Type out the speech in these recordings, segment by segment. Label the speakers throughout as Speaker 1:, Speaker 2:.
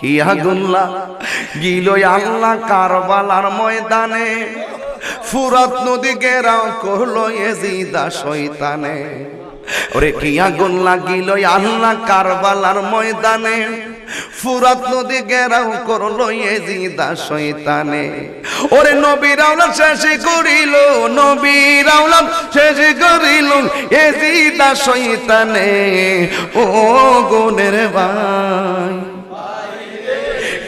Speaker 1: কি আগুনলা গিলই আল্লাহ কারবালার ময়দানে, ফুরাত নদী গেরাও করল এজিদা শয়তানে। ওরে কি আগুন লাগিল আল্লাহ কারবালার ময়দানে, ফুরাত নদী গেরাও করল এজিদা শয়তানে। ওরে নবীর আওলাদ শেষ করিল, নবীর আওলাদ শেষ করিল এজিদা শয়তানে। ও গুনের ভাই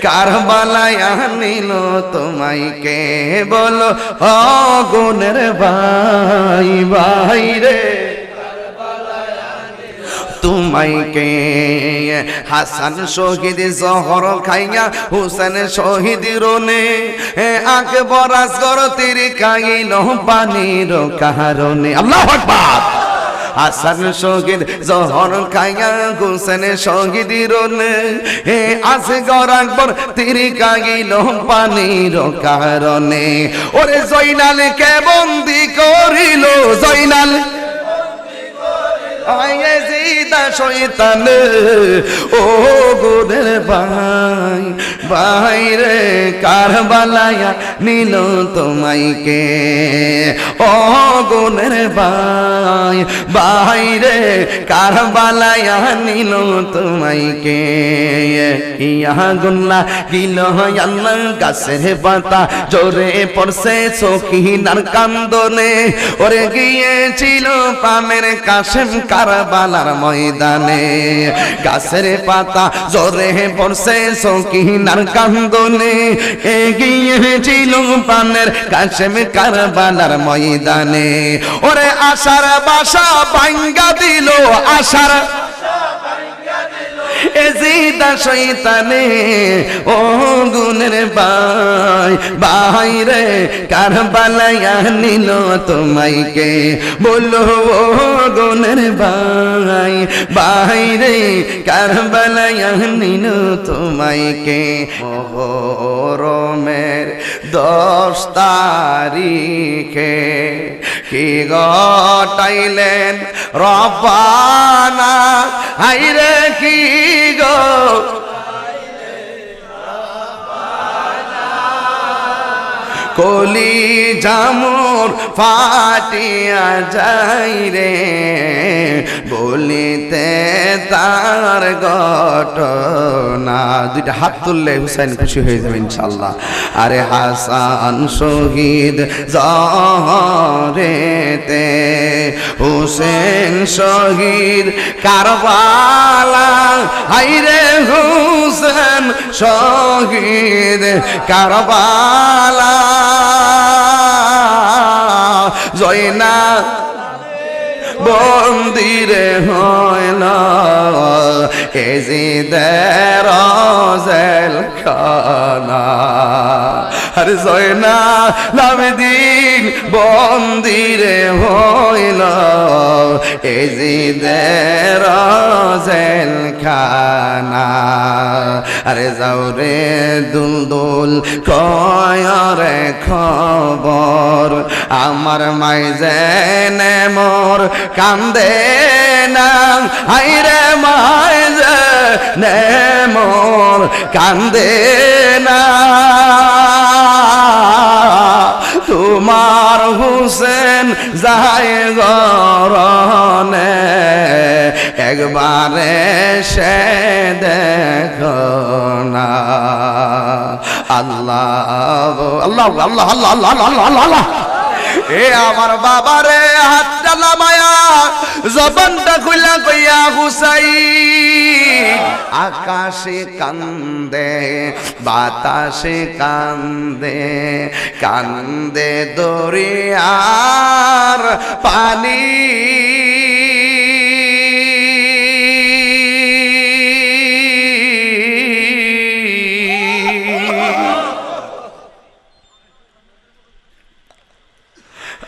Speaker 1: কারবালায় আনিল, তোমায় কে বলো? অগুনের ভাই ভাই রে। তোমাইকে হাসান শহীদ জহর খাইয়া, হুসেন শহীদ রনে। আকবর আসগর তীর খাইল পানির কারণে। আল্লাহ আকবার। হাসান শহীদ জহর খাইয়া হুসেন শহীদ রনে হে আসগর আকবর, তিরি কাগিল পানির কারণে। ওরে জয়নাল কে বন্দি করিল, জয়নাল। আয়েজিদা শয়তান। ও গোদের ভাই ভাই রে কারবালায়া নিল তোমাইকে। ও গোনের ভাই ভাই রে কারবালায়া নিল তোমাইকে। ইয়া গুল্লা গিল আল্লাহ গাছের পাতা, জোরে পড়ছে সখিনার কান্দনে ওরে গিয়েছিল পামের কাশেম কারবালার ময়দানে। গাছের পাতা জোরে পড়ছে, সকিনার কান্দনে। এগিয়েছিল পানের কাশেম কারবানার ময়দানে। ওরে আশার বাসা ভাঙ্গা দিল আশার এজিদা শৈতানে ও গুনের ভাই ভাই রে কারবালায়া নিল তোমাইকে। বলো ও গুনের ভাই ভাই রে কারবালায়া নিল তোমাইকে। মোহরমের দশ তারিখে কি গটাইলেন হাইরে কি গো? কলি জামুর ফাটিয়া যাই রে, বলিতে তার ঘটনা। দুইটা হাত তুললে হুসাইন খুশি হয়ে যাবে ইনশাল্লাহ আরে হাসান শহীদ জহরেতে হুসেন শহীদ কারবালা। হাইরে হুসেন শহীদ কারবালা। জয়না বন্দিরে হয় না এজিদের জেল খানা। আরে জয়না লামদিন বন্দিরে হইল। এজিদের জেল খানা। আরে যাও রে দুল দুল কয়রে খবর। আমার মাই জেনে মোর কান্দে না আইরে মাইজ নে মোর কান্দে না তোমার হুসেন যাই গরনে একবারে সে দেখো না। আল্লাহ আল্লাহ আল্লাহ আল্লাহ আল্লাহ আল্লাহ আল্লাহ। এ আমার বাবারে হাতটা নামায়া জবানটা খুলা কইয়া হুসাই আকাশে কান্দে, বাতাসে কান্দে কান্দে দরিয়ার পানি।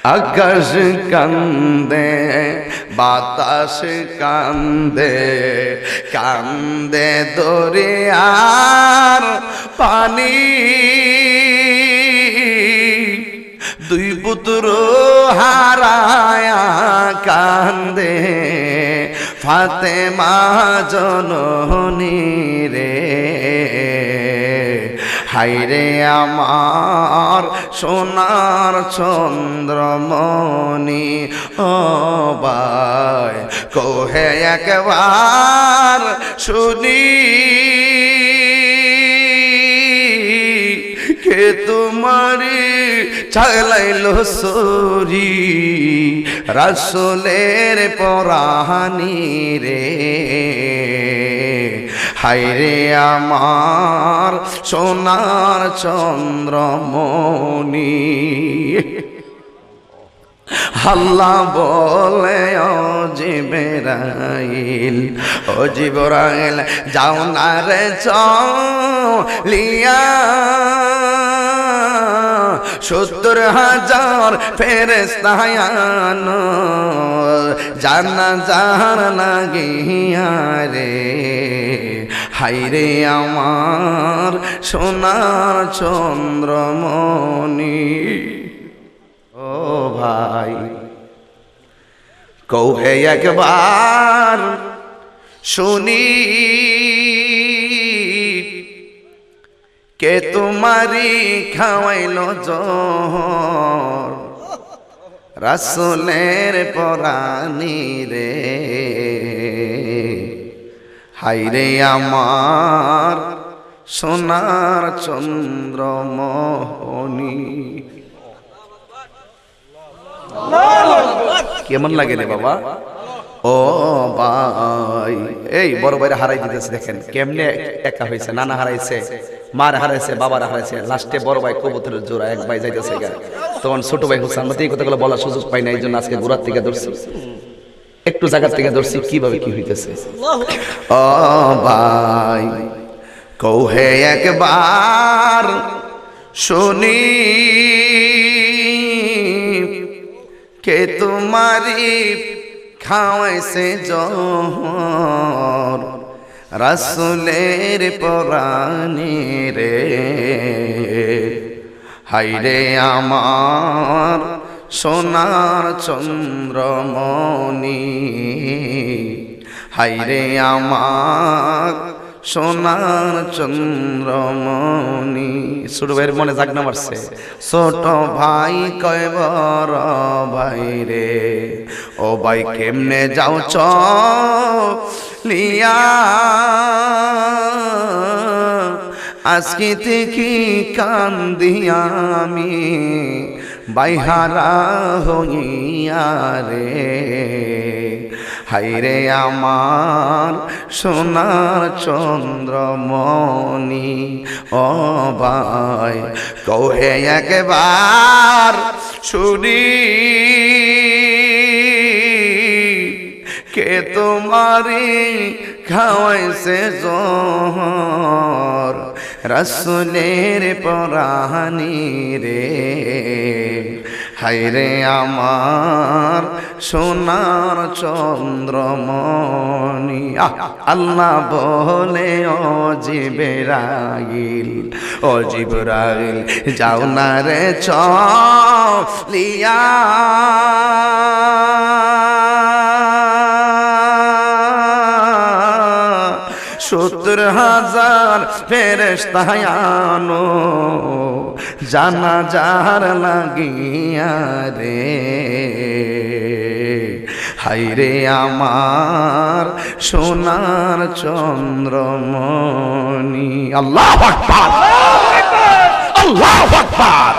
Speaker 1: আকাশ কান্দে বাতাস কান্দে কান্দে দরিয়ার পানি। দুই পুত্র হারায়া কান্দে ফাতেমা জননী রে। হাইরে আমার সোনার চন্দ্রমণি, ও বাই কোহে একবার শুনি। কে তোমারি চালাইলো সরি, রাসলের পরাহানি রে? হাইরে আমার সোনার চন্দ্রমণি আল্লাহ বলে, ও জিবেরাইল, ও যাও না রে চলিয়া। সত্তর হাজার ফেরেস্তায়ান জানা জান লাগিয়া রে। হাইরে আমার সোনার চন্দ্রমণি। ও ভাই, কৌহে একবার শুনি, কে তোমারি খাওয়াইল জহর? রাসুলের পরানি রে। হাইরে আমার সোনার চন্দ্রমোহনী। কেমন লাগে রে বাবা? ও ভাই, এই বড় ভাইরা হারাই দিতেছে দেখেন, কেমনে একা হয়েছে, নানা হারাইছে, মার হারাইছে, বাবার হারাইছে, লাস্টে বড় ভাই কবুতরের জোড়া এক ভাই যাইতেছে তখন ছোট ভাই হুসান এই কথাগুলো বলার সুযোগ পাই না এই জন্য আজকে ঘোরার থেকে ধরছি। একটু জায়গার থেকে ধরছি, কীভাবে কি হইতেছে? ও ভাই, কৌহে একবার শুনি, কে তোমারি খাওয়াইছে জহর? রাসুলের পরানি রে হাইরে আমার সোনার চন্দ্রমণি। হাইরে আমার সোনার চন্দ্রমণি। ছোট ভাইয়ের মনে জাগনা মারছে। ছোট ভাই কয়, বড় ভাই রে, ও ভাই কেমনে যাও চ লিয়া আজকে থেকে কান্দি আমি। বাইহারা হইয়া রে হাইরে আমার সোনার চন্দ্রমণি, ও ভাই, কৌহে একবার শুনি। কে তোমারি খাওয়াইছে জোহর? রসুলের পরাহানি রে। হাইরে আমার সোনার চন্দ্রমণি। আল্লাহ বলে, ও জিবেরাইল, ও জিবরাইল, যাও না রে চলিয়া। সত্তর হাজার ফেরেস্তায়ানো জানা যার লাগিয়া রে। হাইরে আমার সোনার চন্দ্রমণি। আল্লাহ আকবার! আল্লাহ আকবার!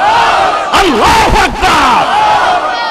Speaker 1: আল্লাহ আকবার!